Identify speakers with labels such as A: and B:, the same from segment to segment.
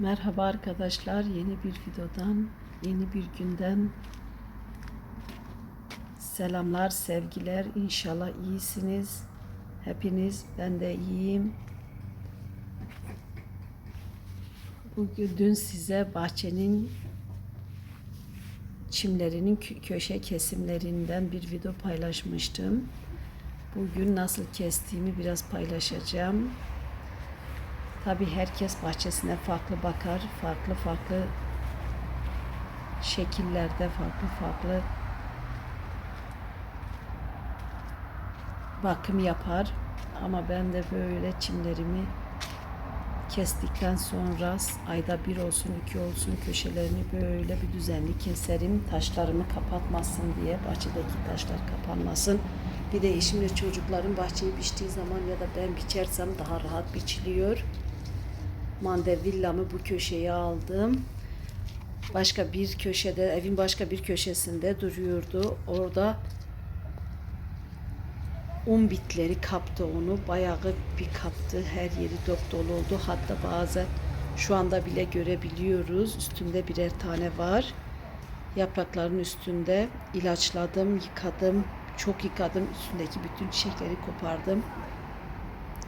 A: Merhaba arkadaşlar. Yeni bir videodan, yeni bir günden selamlar, sevgiler. İnşallah iyisiniz. Hepiniz, ben de iyiyim. Bugün dün size bahçenin çimlerinin kö- köşe kesimlerinden bir video paylaşmıştım. Bugün nasıl kestiğimi biraz paylaşacağım. Tabi herkes bahçesine farklı bakar, farklı farklı şekillerde, farklı farklı bakım yapar. Ama ben de böyle çimlerimi kestikten sonra ayda bir olsun, iki olsun köşelerini böyle bir düzenli keserim. Taşlarımı kapatmasın diye, bahçedeki taşlar kapanmasın. Bir de eşimle çocukların bahçeyi biçtiği zaman ya da ben biçersem daha rahat biçiliyor mandevillamı bu köşeye aldım. Başka bir köşede, evin başka bir köşesinde duruyordu. Orada un bitleri kaptı onu. Bayağı bir kaptı. Her yeri dop dolu oldu. Hatta bazen şu anda bile görebiliyoruz. Üstünde birer tane var. Yaprakların üstünde ilaçladım, yıkadım. Çok yıkadım. Üstündeki bütün çiçekleri kopardım.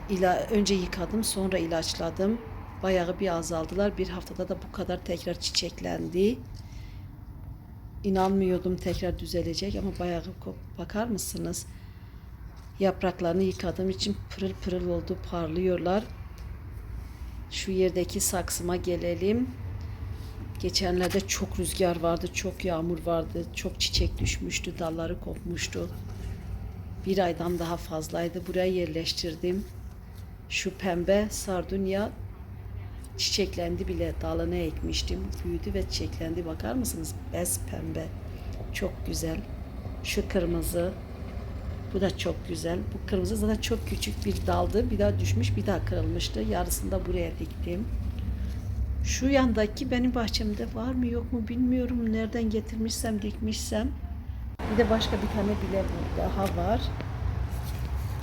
A: İla, önce yıkadım, sonra ilaçladım. Bayağı bir azaldılar. Bir haftada da bu kadar tekrar çiçeklendi. İnanmıyordum tekrar düzelecek ama bayağı bakar mısınız? Yapraklarını yıkadığım için pırıl pırıl oldu, parlıyorlar. Şu yerdeki saksıma gelelim. Geçenlerde çok rüzgar vardı, çok yağmur vardı, çok çiçek düşmüştü, dalları kopmuştu. Bir aydan daha fazlaydı. Buraya yerleştirdim. Şu pembe sardunya çiçeklendi bile dalına ekmiştim. Büyüdü ve çiçeklendi. Bakar mısınız? Bez pembe. Çok güzel. Şu kırmızı. Bu da çok güzel. Bu kırmızı zaten çok küçük bir daldı. Bir daha düşmüş, bir daha kırılmıştı. Yarısını da buraya diktim. Şu yandaki benim bahçemde var mı yok mu bilmiyorum. Nereden getirmişsem, dikmişsem. Bir de başka bir tane bile daha var.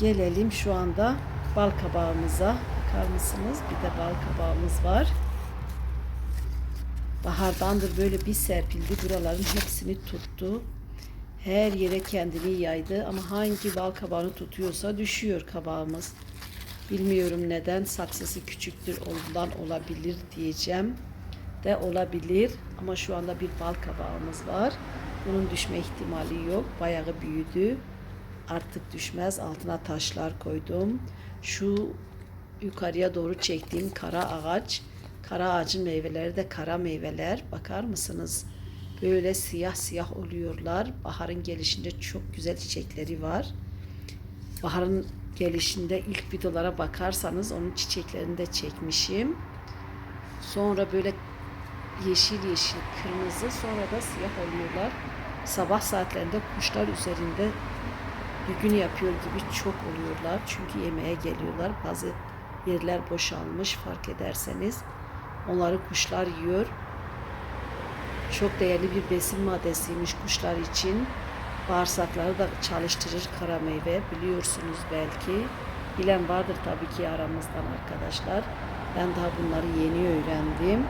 A: Gelelim şu anda bal kabağımıza. Bakar mısınız? Bir de bal kabağımız var. Bahardandır böyle bir serpildi. Buraların hepsini tuttu. Her yere kendini yaydı ama hangi bal kabağını tutuyorsa düşüyor kabağımız. Bilmiyorum neden saksısı küçüktür ondan olabilir diyeceğim de olabilir ama şu anda bir bal kabağımız var. Bunun düşme ihtimali yok. Bayağı büyüdü. Artık düşmez. Altına taşlar koydum. Şu yukarıya doğru çektiğim kara ağaç. Kara ağacın meyveleri de kara meyveler. Bakar mısınız? Böyle siyah siyah oluyorlar. Baharın gelişinde çok güzel çiçekleri var. Baharın gelişinde ilk videolara bakarsanız onun çiçeklerini de çekmişim. Sonra böyle yeşil yeşil kırmızı sonra da siyah oluyorlar. Sabah saatlerinde kuşlar üzerinde bir gün yapıyor gibi çok oluyorlar. Çünkü yemeğe geliyorlar. Bazı yerler boşalmış fark ederseniz. Onları kuşlar yiyor. Çok değerli bir besin maddesiymiş kuşlar için. Bağırsakları da çalıştırır kara meyve. Biliyorsunuz belki. Bilen vardır tabii ki aramızdan arkadaşlar. Ben daha bunları yeni öğrendim.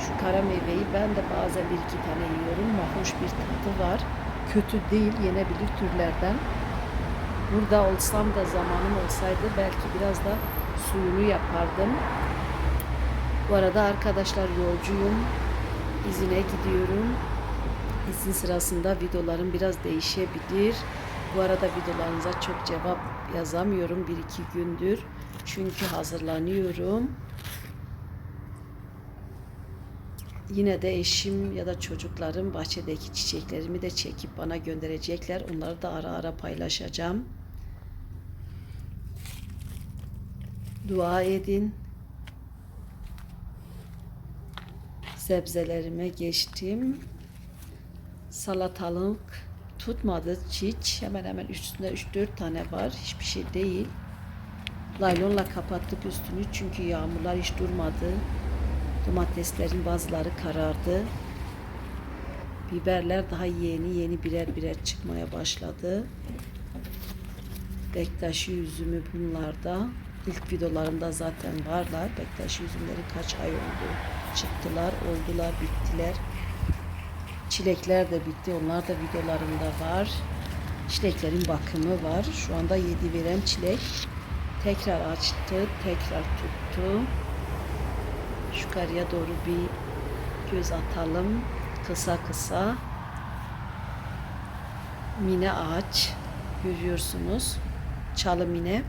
A: Şu kara meyveyi ben de bazen bir iki tane yiyorum. Mahhoş bir tadı var. Kötü değil, yenebilir türlerden. Burada olsam da zamanım olsaydı belki biraz da suyunu yapardım. Bu arada arkadaşlar yolcuyum. İzine gidiyorum. İzin sırasında videolarım biraz değişebilir. Bu arada videolarınıza çok cevap yazamıyorum bir iki gündür. Çünkü hazırlanıyorum. Yine de eşim ya da çocuklarım bahçedeki çiçeklerimi de çekip bana gönderecekler. Onları da ara ara paylaşacağım. Dua edin. Sebzelerime geçtim. Salatalık tutmadı hiç. Hemen hemen üstünde 3-4 tane var. Hiçbir şey değil. Laylonla kapattık üstünü çünkü yağmurlar hiç durmadı. Domateslerin bazıları karardı. Biberler daha yeni yeni birer birer çıkmaya başladı. Bektaşi üzümü bunlarda. İlk videolarımda zaten varlar. Bektaşi üzümleri kaç ay oldu çıktılar, oldular, bittiler. Çilekler de bitti. Onlar da videolarımda var. Çileklerin bakımı var. Şu anda yedi veren çilek. Tekrar açtı, tekrar tuttu. Şu karıya doğru bir göz atalım. Kısa kısa. Mine ağaç görüyorsunuz. Çalı mine.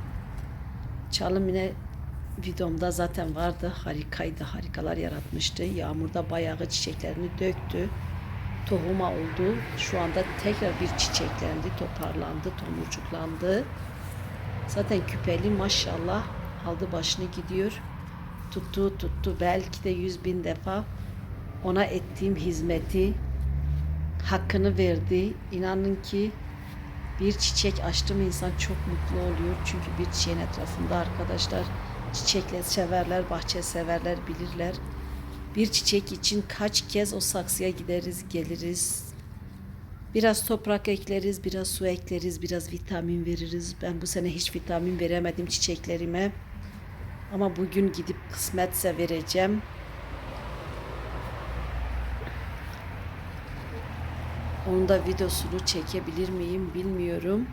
A: Çalı mine videomda zaten vardı. Harikaydı. Harikalar yaratmıştı. Yağmurda bayağı çiçeklerini döktü. Tohuma oldu. Şu anda tekrar bir çiçeklendi. Toparlandı. Tomurcuklandı. Zaten küpeli maşallah aldı başını gidiyor. Tuttu tuttu. Belki de yüz bin defa ona ettiğim hizmeti hakkını verdi. İnanın ki bir çiçek açtım insan çok mutlu oluyor. Çünkü bir çiçeğin etrafında arkadaşlar çiçekler severler, bahçe severler bilirler. Bir çiçek için kaç kez o saksıya gideriz, geliriz. Biraz toprak ekleriz, biraz su ekleriz, biraz vitamin veririz. Ben bu sene hiç vitamin veremedim çiçeklerime. Ama bugün gidip kısmetse vereceğim. Onun da videosunu çekebilir miyim bilmiyorum.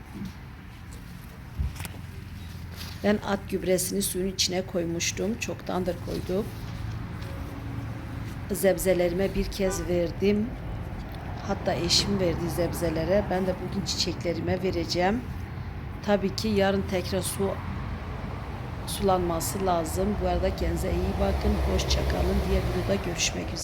A: Ben at gübresini suyun içine koymuştum. Çoktandır koydum. Zebzelerime bir kez verdim. Hatta eşim verdi zebzelere. Ben de bugün çiçeklerime vereceğim. Tabii ki yarın tekrar su sulanması lazım. Bu arada kendinize iyi bakın. Hoşça kalın. Diğer videoda görüşmek üzere.